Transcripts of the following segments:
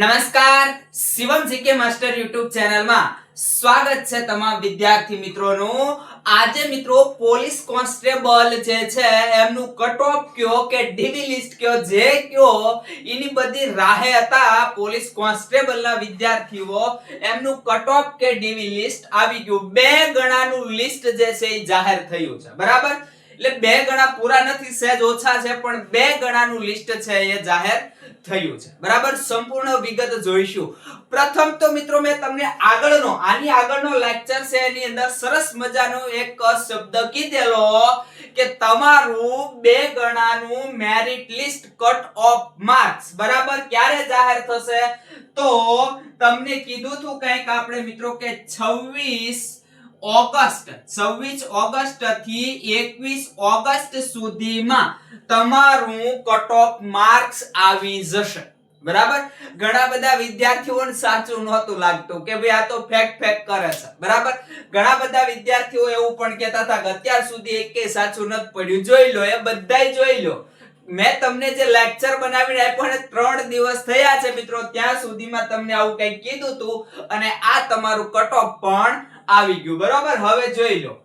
નમસ્કાર. Shivam GK master YouTube ચેનલમાં સ્વાગત છે તમામ વિદ્યાર્થી મિત્રોનું. આજે મિત્રો પોલીસ કોન્સ્ટેબલ જે છે, એમનું કટ ઓફ કયો કે ડીવી લિસ્ટ કયો, જે કયો, એની બધી રાહે હતા પોલીસ કોન્સ્ટેબલના વિદ્યાર્થીઓ. એમનું કટ ઓફ કે ડીવી લિસ્ટ આવી ગયું. બે ગણાનું લિસ્ટ જે છે એ જાહેર થયું છે. બરાબર? એટલે બે ગણા પૂરા નથી, સહેજ ઓછા છે, પણ બે ગણાનું લિસ્ટ છે એ જાહેર થયું છે. બરાબર? સંપૂર્ણ વિગત જોઈશું. પ્રથમ તો મિત્રો મેં તમને આગળનો, આની આગળનો લેક્ચર છે, એની અંદર સરસ મજાનો એક શબ્દ કીધેલો કે તમારું બે ગણાનું merit list cut off marks બરાબર? ક્યારે જાહેર થશે? તો તમને કીધું હતું કંઈક આપણે મિત્રો કે 26 ઓગસ્ટ 26 ઓગસ્ટથી 21 ઓગસ્ટ સુધીમાં તમારું કટ ઓફ માર્ક્સ આવી જશે. બરાબર? ઘણા બધા વિદ્યાર્થીઓને સાચું નહોતું લાગતું કે ભાઈ આ તો ફેક ફેક કરે છે. બરાબર? ઘણા બધા વિદ્યાર્થીઓ એવું પણ કહેતા હતા કે અત્યાર સુધી એકે સાચું નથી પડ્યું. જોઈ લો, એ બધાય જોઈ લો. મેં તમને જે લેક્ચર બનાવીને આપ્યો ને ત્રણ દિવસ થયા છે મિત્રો, ત્યાં સુધીમાં તમને આવું કંઈક કીધું હતું અને આ તમારું કટ ઓફ પણ આવી ગયું. બરાબર? હવે જોઈ લો.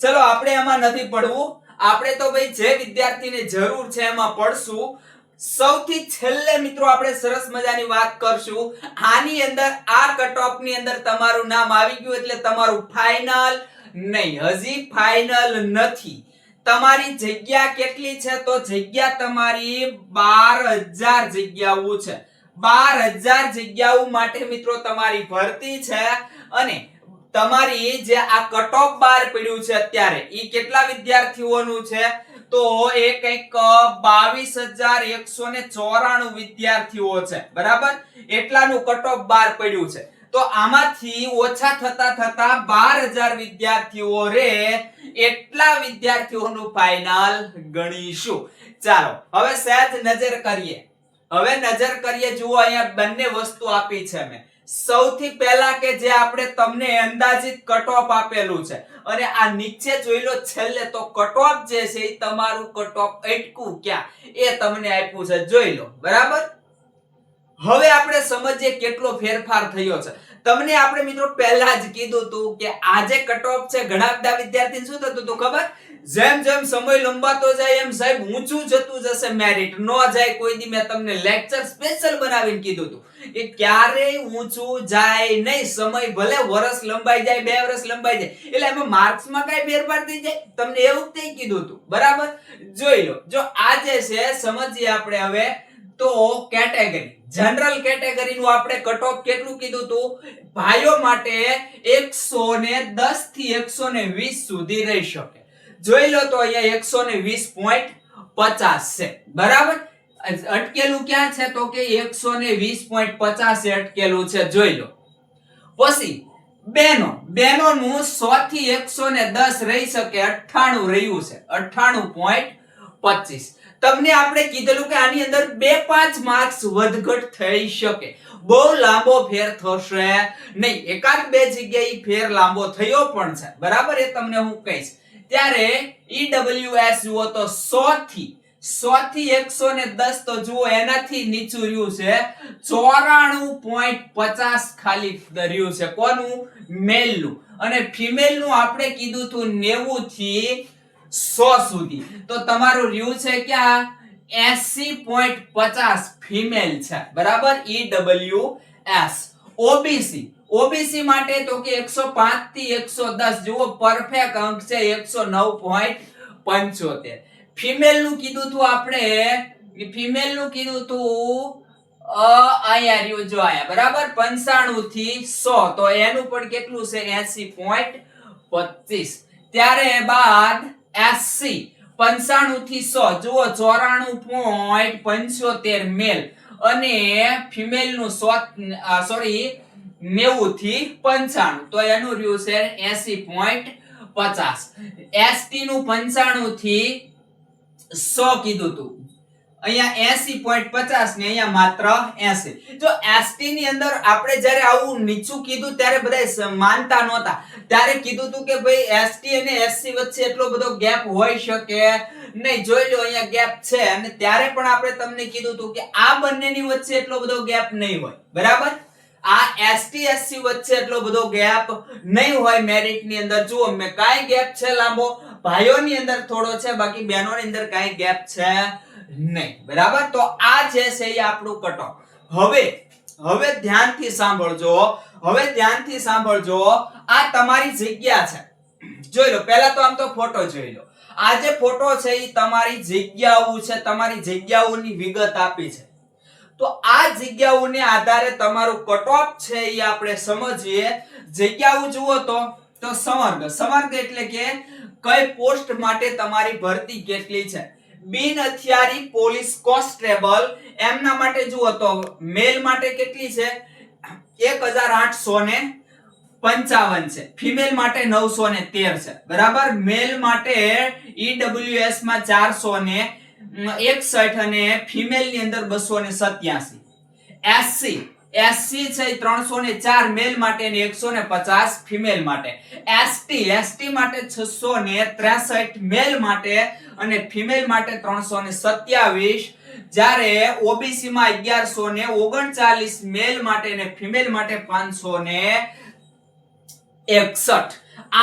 ચલો, આપણે એમાં નથી પડવું. આપણે તો ભાઈ જે વિદ્યાર્થીને જરૂર છે એમાં પડશું. સૌથી છેલ્લે મિત્રો આપણે સરસ મજાની વાત કરશું. આની અંદર, આ કટ ઓફની અંદર તમારું નામ આવી ગયું એટલે તમારું ફાઇનલ નહીં, હજી ફાઇનલ નથી. તમારી જગ્યા કેટલી છે? તો જગ્યા તમારી બાર હજાર જગ્યાઓ છે. બાર હજાર જગ્યાઓ માટે મિત્રો તમારી ભરતી છે અને તમારી જે આ કટ ઓફ બાર પડ્યું છે અત્યારે એ કેટલા વિદ્યાર્થીઓનું છે? તો એ કંઈક બાવીસ હજાર એકસો ને ચોરાણું વિદ્યાર્થીઓ છે, બરાબર? એટલાનું કટ ઓફ બાર પડ્યું છે. તો આમાંથી ઓછા થતા થતા બાર હજાર વિદ્યાર્થીઓ રે એટલા વિદ્યાર્થીઓનું ફાઇનલ ગણીશું. ચાલો, હવે સહેજ નજર કરીએ. હવે નજર કરીએ, જુઓ અહીંયા બંને વસ્તુ આપી છે મેં. સૌથી પહેલા કે જે આપણે તમને અંદાજિત કટ ઓફ આપેલું છે. અને આ નીચે જોઈ લો, છેલ્લે તો કટ ઓફ જે છે એ તમારું કટ ઓફ અટકું ક્યાં? એ તમને આપ્યું છે. જોઈ લો. બરાબર? હવે આપણે સમજીએ કેટલો ફેરફાર થયો છે. તમને આપણે મિત્રો પહેલા જ કીધું હતું કે આજે કટ ઓફ છે, ઘણા બધા વિદ્યાર્થીને શું થતું હતું ખબર? જેમ જેમ સમય લંબાતો જાય, એમ સાહેબ ઊંચું જતું જશે મેરિટ નો જાય, કોઈ દી મેં તમને લેક્ચર સ્પેશિયલ બનાવીને કીધું હતું કે ક્યારેય ઊંચું જાય નહીં, સમય ભલે વર્ષ લંબાઈ જાય, બે વર્ષ લંબાઈ જાય, એટલે એમાં માર્ક્સમાં કઈ ફેરફાર થઈ જાય? તમને એવું જ કીધું હતું. બરાબર? જોઈ લો. જો આજે છે, સમજીએ આપણે હવે તો કેટેગરી. જનરલ કેટેગરી નું આપણે કટ ઓફ કેટલું કીધું હતું ભાઈઓ માટે 110 થી 120 સુધી રહી શકે. જોઈ લો તો અહીંયા 120.50 છે. બરાબર? અટકેલું ક્યાં છે તો કે 120.50 એ અટકેલું છે. જોઈ લો. પછી, બેનો. બેનો નું 100 થી 110 રહી શકે. 98 રહ્યું છે. 98.25 તમને આપણે કીધેલું કે આની અંદર બે પાંચ માર્ક્સ વધઘટ થઈ શકે. બહુ લાંબો ફેર થશે નહીં. એકાદ બે જગ્યાએ ફેર લાંબો થયો પણ છે. બરાબર એ તમને હું કહીશ. ત્યારે ઈડબ્લ્યુએસ જુઓ તો 100 થી 100 થી 110 તો જુઓ એનાથી નીચું રહ્યું છે. 94.50 ખાલી રહ્યું છે. કોનું? મેલનું અને ફિમેલનું આપણે કીધું હતું 90 થી સો સુધી. તો તમારું રહ્યું છે ક્યાં? એસી પોઈન્ટ પચાસ ફિમેલ છે. બરાબર? E W S OBC OBC માટે તો કે એકસો પાંચથી એકસો દસ જુઓ પરફેક્ટ અંક છે એકસો નવ પોઈન્ટ પંચોતેર. ફિમેલનું કીધું તું આપણે ફિમેલનું કીધું તું, અ, અહીંયા રહ્યું, જો આયા બરાબર? પંચાણું થી સો. તો એનું પણ કેટલું છે? એસી પોઈન્ટ પચીસ. ત્યારે બાદ એસસી પંચાણું થી સો. જુઓ, ચોરાણું પોઈન્ટ પંચોતેર મેલ અને ફિમેલનું સો સોરી નેવું થી પંચાણું. તો એનું રહ્યું છે એસી પોઈન્ટ પચાસ. એસટી નું પંચાણું થી સો કીધું તું. ત્યારે વચ્ચે એટલો બધો ગેપ હોઈ પણ આપણે તમને કીધું હતું કે આ બંનેની વચ્ચે એટલો બધો ગેપ નહીં હોય. બરાબર? આ એસટી એસસી વચ્ચે એટલો બધો ગેપ નહીં હોય મેરિટની અંદર. જુઓ, મેં કાંઈ ગેપ છે લાંબો? ભાઈઓની અંદર થોડો છે, બાકી બહેનોની અંદર કાંઈ ગેપ છે નહીં. બરાબર? તો આ છે એ આપણું કટઓફ હવે હવે ધ્યાનથી સાંભળજો. હવે ધ્યાનથી સાંભળજો. આ તમારી જગ્યા છે. જોઈ લો, પહેલા તો આમ તો ફોટો જોઈ લો. આ જે ફોટો છે એ તમારી જગ્યાઓ છે, તમારી જગ્યાઓની વિગત આપી છે. તો આ જગ્યાઓને આધારે તમારું કટઓફ છે એ આપણે સમજીએ. જગ્યાઓ જુઓ તો તો સમર્ગ. સમર્ગ એટલે કે કઈ પોસ્ટ માટે તમારી ભરતી કેટલી છે? બિન હથિયારી પોલીસ કોન્સ્ટેબલ, એમના માટે જુઓ તો મેલ માટે કેટલી છે? એક હજાર આઠસો ને પંચાવન છે. ફિમેલ માટે નવસો ને તેર છે. બરાબર? મેલ માટે ઈડબ્લ્યુએસમાં ચારસો ને એકસઠ અને ફિમેલની અંદર બસો ને સત્યાસી. એસસી એસસી છે ત્રણસો ને ચાર મેલ માટે ને એકસો ને પચાસ ફિમેલ માટે. એસટી એસટી માટે છસો ને ત્રેસઠ મેલ માટે અને ફિમેલ માટે ત્રણસો ને સત્યાવીસ. જ્યારે ઓબીસી માં અગિયારસો ને ઓગણચાલીસ મેલ માટે ને ફિમેલ માટે પાંચસો ને એકસઠ.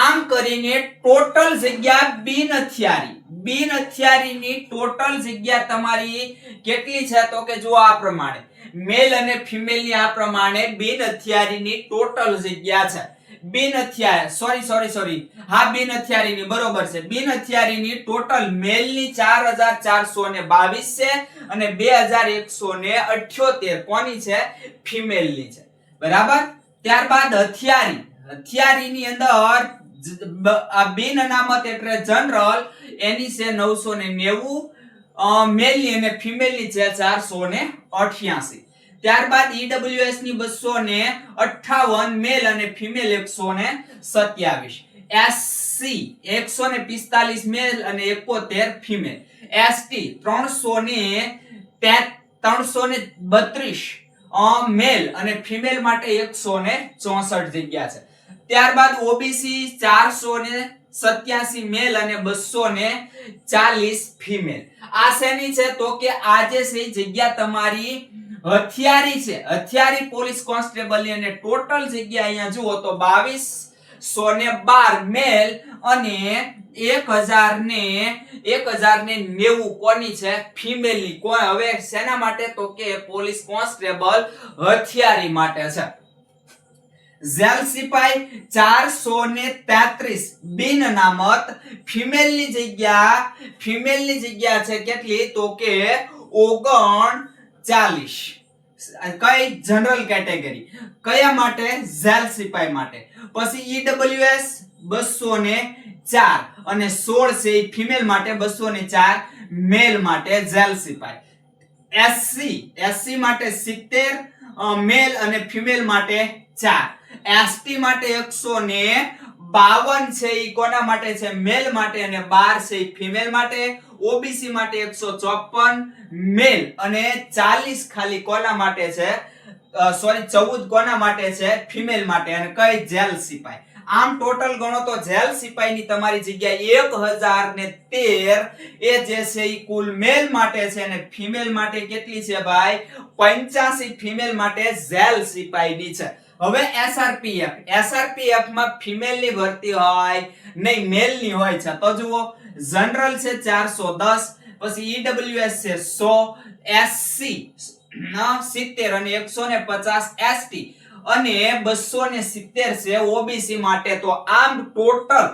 આમ કરીને ટોટલ જગ્યા બિન હથિયારી બિન હથિયારીની ટોટલ જગ્યા તમારી કેટલી છે તો કે જો આ પ્રમાણે. મેલ અને ફિમેલની આ પ્રમાણે બિન હથિયારીની ટોટલ જગ્યા છે. બિન હથિયાર, સોરી સોરી સોરી. હા, બિન હથિયારીની, બરોબર છે. બિન હથિયારીની ટોટલ મેલની ચાર હજાર ચારસો ને બાવીસ છે અને બે હજાર એકસો ને અઠ્યોતેર. કોની છે? ફિમેલની છે. બરાબર? ત્યારબાદ હથિયારી. હથિયારીની અંદર બિન અનામત એટલે જનરલ, એની છે નવસો ને નેવું મેલની અને ફિમેલની છે ચારસો ને અઠ્યાસી. ત્યારબાદ ઈડબ્લ્યુએસની બસો ને અઠાવન મેલ અને ફિમેલ એકસો ને સત્યાવીસ. એસસી એકસો ને પિસ્તાલીસ મેલ અને એકોતેર ફિમેલ એસટી ત્રણસો ને ત્રણસો ને બત્રીસ મેલ અને ફિમેલ માટે એકસો ને ચોસઠ જગ્યા છે. ત્યારબાદ ઓબીસી ચારસો ને સત્યાસી મેલ અને બસો ને ચાલીસ ફિમેલ આ શેની છે? તો કે આજે છે જગ્યા તમારી હથિયારી છે. હથિયારી પોલીસ કોન્સ્ટેબલની અને ટોટલ જગ્યા અહીંયા જુઓ તો બાવીસ સો ને બાર મેલ અને એક હજાર ને, એક હજાર ને નેવું કોની છે? ફિમેલની. કોઈ હવે શેના માટે? તો કે પોલીસ કોન્સ્ટેબલ હથિયારી માટે છે. જેલ સિપાઈ ચારસો તેત્રીસ. બિન અનામત ફિમેલની જગ્યા ફિમેલની જગ્યા છે કેટલી? તો કે ઓગણ ચાલીસ. કઈ જનરલ કેટેગરી? કયા માટે? ઝેલ સિપાઈ માટે. પછી ઈડબ્લ્યુએસ બસો ને ચાર અને સોળ છે ફિમેલ માટે, બસો ને ચાર મેલ માટે ઝેલ સિપાઈ. એસસી એસસી માટે સિત્તેર મેલ અને ફિમેલ માટે ચાર. એસટી માટે એકસો ને બાવન છે એ કોના માટે છે? મેલ માટે અને બાર છે એ ફિમેલ માટે. ઓબીસી માટે એકસો ચોપન. મેલ અને ચાલીસ ખાલી કોના માટે છે? સોરી ચૌદ કોના માટે છે? ફિમેલ માટે. અને કઈ જેલ સિપાઈ? આમ ટોટલ ગણો તો જેલ સિપાહીની તમારી જગ્યા એક હજાર ને તેર. એ જે છે એ કુલ મેલ માટે છે અને ફિમેલ માટે કેટલી છે ભાઈ? પંચ્યાસી ફિમેલ માટે જેલ સિપાહીની છે. હવે એસઆરપીએફ એસઆરપીએફમાં ફિમેલની ભરતી હોય, નહીં મેલની હોય છે. તો જુઓ જનરલ છે 410 પછી ઈડબ્લ્યુએસ છે 100 એસસી સિત્તેર અને એકસો ને પચાસ એસટી અને બસો ને સિત્તેર છે ઓબીસી માટે. તો આમ ટોટલ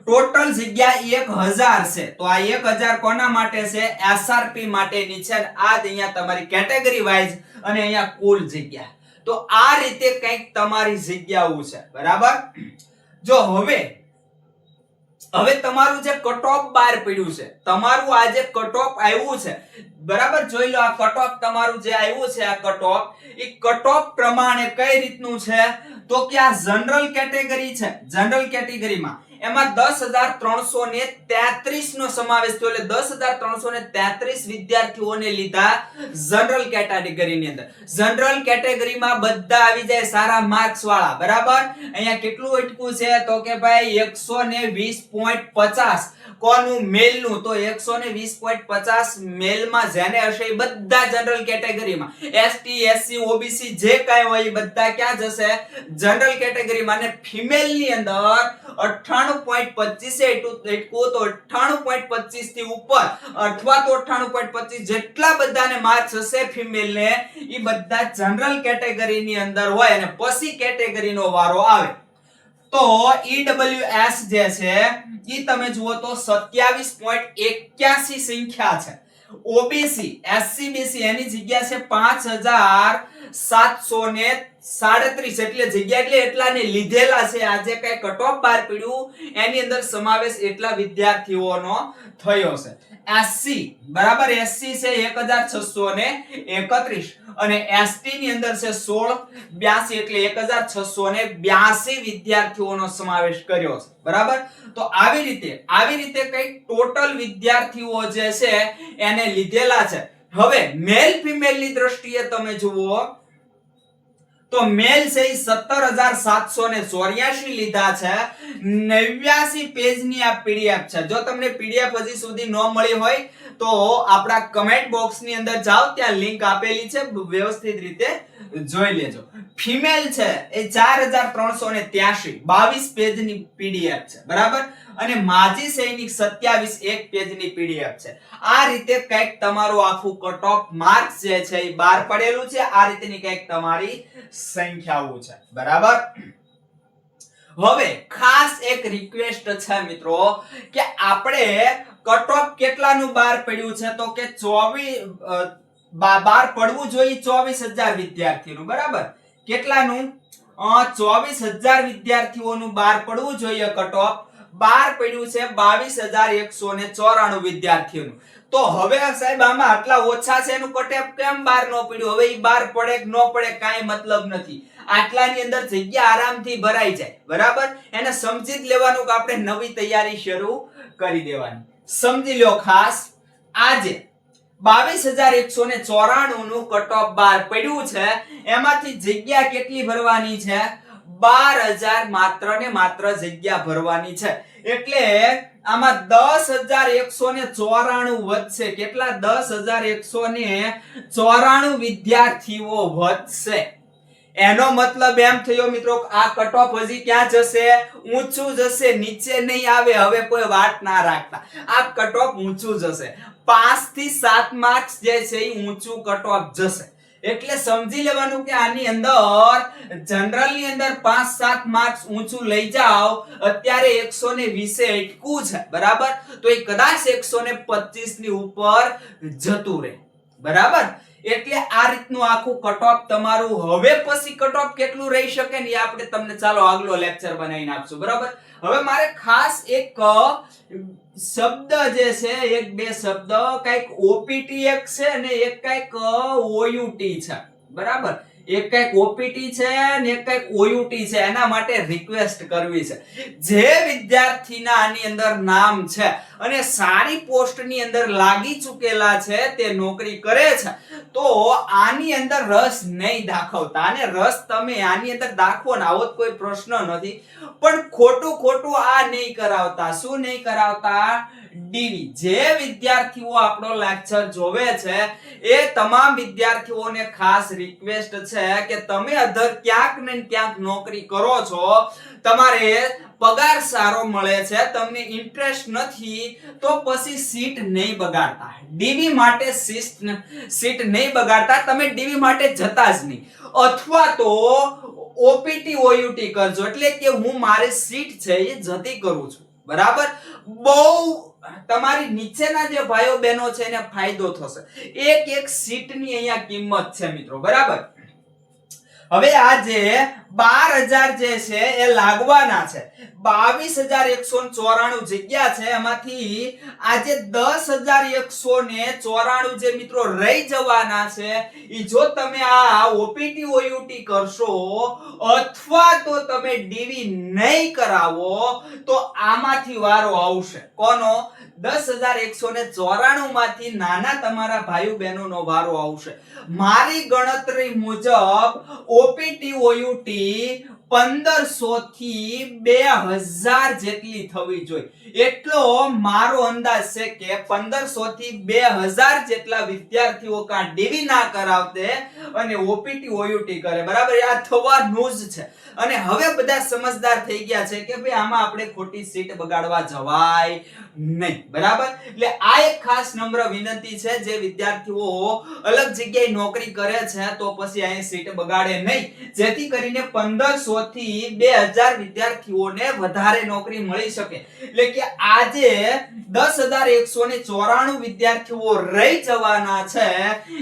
ટોટલ જગ્યા એક હજાર છે. તો આ એક હજાર કોના માટે છે? એસઆરપી માટેની છે. આ જ અહીંયા તમારી કેટેગરી વાઇઝ અને અહીંયા કુલ જગ્યા. તો આ રીતે કંઈક તમારી જગ્યાઓ છે, બરાબર? જો હવે હવે તમારું જે કટ ઓફ બહાર પડ્યું છે, તમારું આ જે કટ ઓફ આવ્યું છે, બરાબર? જોઈ લો, આ કટ ઓફ તમારું જે આવ્યું છે, આ કટ ઓફ એ કટ ઓફ પ્રમાણે કઈ રીતનું છે? તો કે આ જનરલ કેટેગરી છે જનરલ કેટેગરીમાં એમાં દસ હજાર ત્રણસો ને તેત્રીસ નો સમાવેશ થયો એટલે દસ હજાર ત્રણસો ને તેત્રીસ વિદ્યાર્થીઓને લીધા જનરલ કેટેગરીની અંદર. જનરલ કેટેગરીમાં બધા આવી જાય સારા માર્ક્સ વાળા, બરાબર? અહીંયા કેટલું અટકું છે? તો કે ભાઈ એકસો ને વીસ પોઈન્ટ પચાસ. કોનું મેલનું તો એકસો ને વીસ પોઈન્ટ પચાસ મેલમાં જેને હશે એ બધા જનરલ કેટેગરીમાં એસટી એસસી ઓબીસી જે કાંઈ હોય એ બધા ક્યાં જશે? જનરલ કેટેગરીમાં અને ફિમેલની અંદર અઠ્ઠાણું પોઈન્ટ પચીસ એટલું તો અઠ્ઠાણું પોઈન્ટ પચીસથી ઉપર. અથવા તો અઠ્ઠાણું પોઈન્ટ પચીસ જેટલા બધાને માર્ક્સ હશે ફિમેલ ને એ બધા જનરલ કેટેગરીની અંદર હોય અને પછી કેટેગરીનો વારો આવે. તો ઈડબ્લ્યુએસ જે છે એ તમે જુઓ તો 27.81 સંખ્યા છે. ઓબીસી એસસી બીસી એની જગ્યા છે 5737 એટલે જગ્યા એટલે એટલાને લીધેલા છે. આજે કઈ કટઓફ બાર પડ્યું. એની અંદર સમાવેશ એટલા વિદ્યાર્થીઓનો થયો છે. એસસી બરાબર એસસી છે 1631 અને એસટી ની અંદર છે 1682 એટલે 1682 વિદ્યાર્થીઓનો સમાવેશ કર્યો બરાબર? તો આવી રીતે આવી રીતે કઈ ટોટલ વિદ્યાર્થીઓ જે છે એને લીધેલા છે. હવે મેલ ફિમેલની દ્રષ્ટિએ તમે જુઓ તો મેલ છે સત્તર હજાર સાતસો ને ચોર્યાસી લીધા છે. નેવ્યાસી પેજની આ પીડીએફ છે. જો તમને પીડીએફ હજી સુધી ન મળી હોય તો આપણા કમેન્ટ બોક્સની અંદર જાઓ, ત્યાં લિંક આપેલી છે. વ્યવસ્થિત રીતે જોઈ લેજો. ફિમેલ છે એ ચાર હજાર ત્રણસો ને ત્યાસી બાવીસ પેજની પીડીએફ છે. બરાબર? અને માજી સૈનિક સત્યાવીસ એક પેજની પીડીએફ છે. આ રીતે કંઈક તમારું આખું કટ ઓફ માર્ક જે છે એ બહાર પડેલું છે. આ રીતની કંઈક તમારી સંખ્યાઓ છે. બરાબર? હવે ખાસ એક રિક્વેસ્ટ છે મિત્રો કે આપણે કટ ઓફ કેટલાનું બહાર પડ્યું છે? તો કે ચોવીસ બહાર પડવું જોઈએ ચોવીસ હજાર વિદ્યાર્થીનું. બરાબર? કેટલાનું? ચોવીસ હજાર વિદ્યાર્થીઓનું બહાર પડવું જોઈએ કટ ઓફ બાર પડ્યું છે બાવીસ હજાર એકસો ને ચોરાણું વિદ્યાર્થીઓનું. તો હવે સાહેબ આમાં આટલા ઓછા છે એનું કટેપ કેમ બાર ન પડ્યું? હવે ઈ બાર પડે ન પડે કાંઈ મતલબ નથી. આટલાની અંદર જગ્યા આરામથી ભરાઈ જાય. બરાબર? એને સમજી જ લેવાનું કે આપણે નવી તૈયારી શરૂ કરી દેવાની. સમજી લો ખાસ. આજે બાવીસ હજાર એકસો ને ચોરાણું નું કટ ઓફ બાર પડ્યું છે. એમાંથી જગ્યા કેટલી ભરવાની છે? બાર હજાર માત્ર ને માત્ર જગ્યા ભરવાની છે. એટલે આમાં વિદ્યાર્થીઓ વધશે. એનો મતલબ એમ થયો મિત્રો આ કટ હજી ક્યાં જશે? ઊંચું જશે, નીચે નહીં આવે. હવે કોઈ વાત ના રાખતા. આ કટ ઓફ જશે. પાંચથી સાત માર્ક્સ જે છે એ ઊંચું કટ ઓફ જશે. એટલે સમજી લેવાનું કે આની અંદર જનરલની અંદર પાંચ સાત માર્ક્સ ઊંચું લઈ જાઓ, અત્યારે એકસો ને વીસે અટકું છે, બરાબર? તો એ કદાચ એકસો ને પચીસની ઉપર જતું રહે, બરાબર? એટલે આ રીતનું આખું કટ ઓફ તમારું હવે પછી કટ ઓફ કેટલું રહી શકે ને એ આપણે તમને ચાલો આગલો લેક્ચર બનાવીને આપશું, બરાબર? હવે મારે ખાસ એક શબ્દ જે છે, એક બે શબ્દ, કંઈક ઓપીટી એક છે અને એક કંઈક ઓયુટી છે. બરાબર? એક કંઈક ઓપીટી છે ને એક કંઈક ઓયુટી છે. એના માટે રિક્વેસ્ટ કરવી છે. જે વિદ્યાર્થીના આની અંદર નામ છે અને સારી પોસ્ટની અંદર લાગી ચૂકેલા છે, તે નોકરી કરે છે. તો આની અંદર રસ નહીં દાખવતા. અને રસ તમે આની અંદર દાખવો ને આવો કોઈ પ્રશ્ન નથી. પણ ખોટું ખોટું આ નહીં કરાવતા. શું નહીં કરાવતા? ડીવી જે વિદ્યાર્થીઓ આપણો લેક્ચર જોવે છે, એ તમામ વિદ્યાર્થીઓને ખાસ રિક્વેસ્ટ છે કે તમે અધર ક્યાંક ને ક્યાંક નોકરી કરો છો. તમારે પગાર સારો મળે છે, તમને ઇન્ટરેસ્ટ નથી, તો પછી સીટ નહીં બગાડતા. ડીવી માટે સીટ સીટ નહીં બગાડતા, તમે ડીવી માટે જતા જ નહીં. અથવા તો ઓપીટી ઓયુટી કરજો, એટલે કે હું મારી સીટ છે એ જતી કરું છું. બરાબર? બહુ, તમારી નીચેના જે ભાઈઓ બહેનો છે એને ફાયદો થશે. એક એક સીટની અહીંયા કિંમત છે મિત્રો, બરાબર? હવે આ જે બાર જે છે એ લાગવાના છે. બાવીસ હજાર એકસો ચોરાણું જગ્યા છે એમાંથી આજે દસ હજાર ને ચોરાણું જે મિત્રો રહી જવાના છે, ઈ જો તમે આ ઓપીટી ઓયુટી કરશો, અથવા તો તમે ડીવી નહીં કરાવો, તો આમાંથી વારો આવશે. કોનો? દસ હજાર એકસો ને ચોરાણું માંથી નાના તમારા ભાઈ બહેનો નો વારો આવશે. મારી ગણતરી મુજબ ઓપીટી ઓયુટી પંદરસો થી બે હજાર જેટલી થવી જોઈએ. એટલો મારો અંદાજ છે કે પંદરસો થી બે હજાર જેટલા વિદ્યાર્થીઓ કાં ડીવી ના કરાવતે અને ઓપીટી, ઓયુટી કરે. બરાબર? આ થવાનું જ છે. અને હવે બધા સમજદાર થઈ ગયા છે કે ભાઈ આમાં આપણે ખોટી સીટ બગાડવા જવાય નહીં. બરાબર? એટલે આ એક ખાસ નમ્ર વિનંતી છે, જે વિદ્યાર્થીઓ અલગ જગ્યાએ નોકરી કરે છે, તો પછી અહીં સીટ બગાડે નહીં. જેથી કરીને પંદરસો થી બે હજાર વિદ્યાર્થીઓને વધારે નોકરી મળી શકે. એટલે કે આજે દસ હજાર એકસો ને ચોરાણું વિદ્યાર્થીઓ રહી જવાના છે.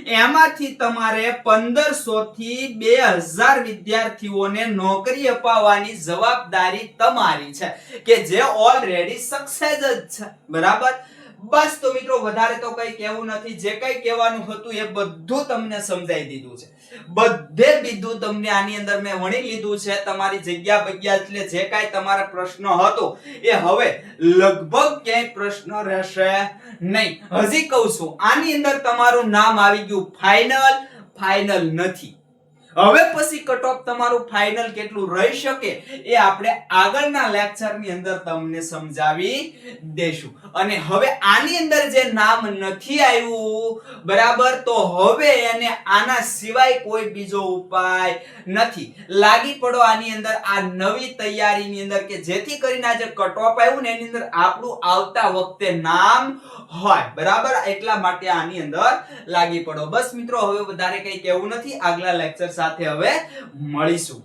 એમાંથી તમારે પંદરસો થી બે હજાર વિદ્યાર્થીઓને નોકરી અપાવવાની જવાબદારી તમારી છે, કે જે ઓલરેડી સક્સેસ જ છે. બરાબર? બસ તો મિત્રો, વધારે તો કઈ કહેવું નથી. જે કઈ કહેવાનું હતું એ બધું તમને સમજાઈ દીધું છે. બધે બીજું તમને આની અંદર મેં વણી લીધું છે. તમારી જગ્યા બગ્યા એટલે જે કાંઈ તમારા પ્રશ્ન હતો એ હવે લગભગ ક્યાંય પ્રશ્ન રહેશે નહીં. હજી કહું છું, આની અંદર તમારું નામ આવી ગયું ફાઇનલ ફાઇનલ નથી. હવે પછી કટ ઓફ તમારું ફાઇનલ કેટલું રહી શકે એ આપણે આગળના લેક્ચરની અંદર તમને સમજાવી દેશું. અને હવે આની અંદર જે નામ નથી આવ્યું, બરાબર? તો હવે એને આના સિવાય કોઈ બીજો ઉપાય નથી. લાગી પડો આની અંદર આ નવી તૈયારીની અંદર કે જેથી કરીને આ જે કટ ઓફ આવ્યું ને એની અંદર આપણું આવતા વખતે નામ હોય. બરાબર? એટલા માટે આની અંદર લાગી પડો. બસ મિત્રો, હવે વધારે કઈ કહેવું નથી. આગલા લેક્ચર સાથે હવે મળીશું.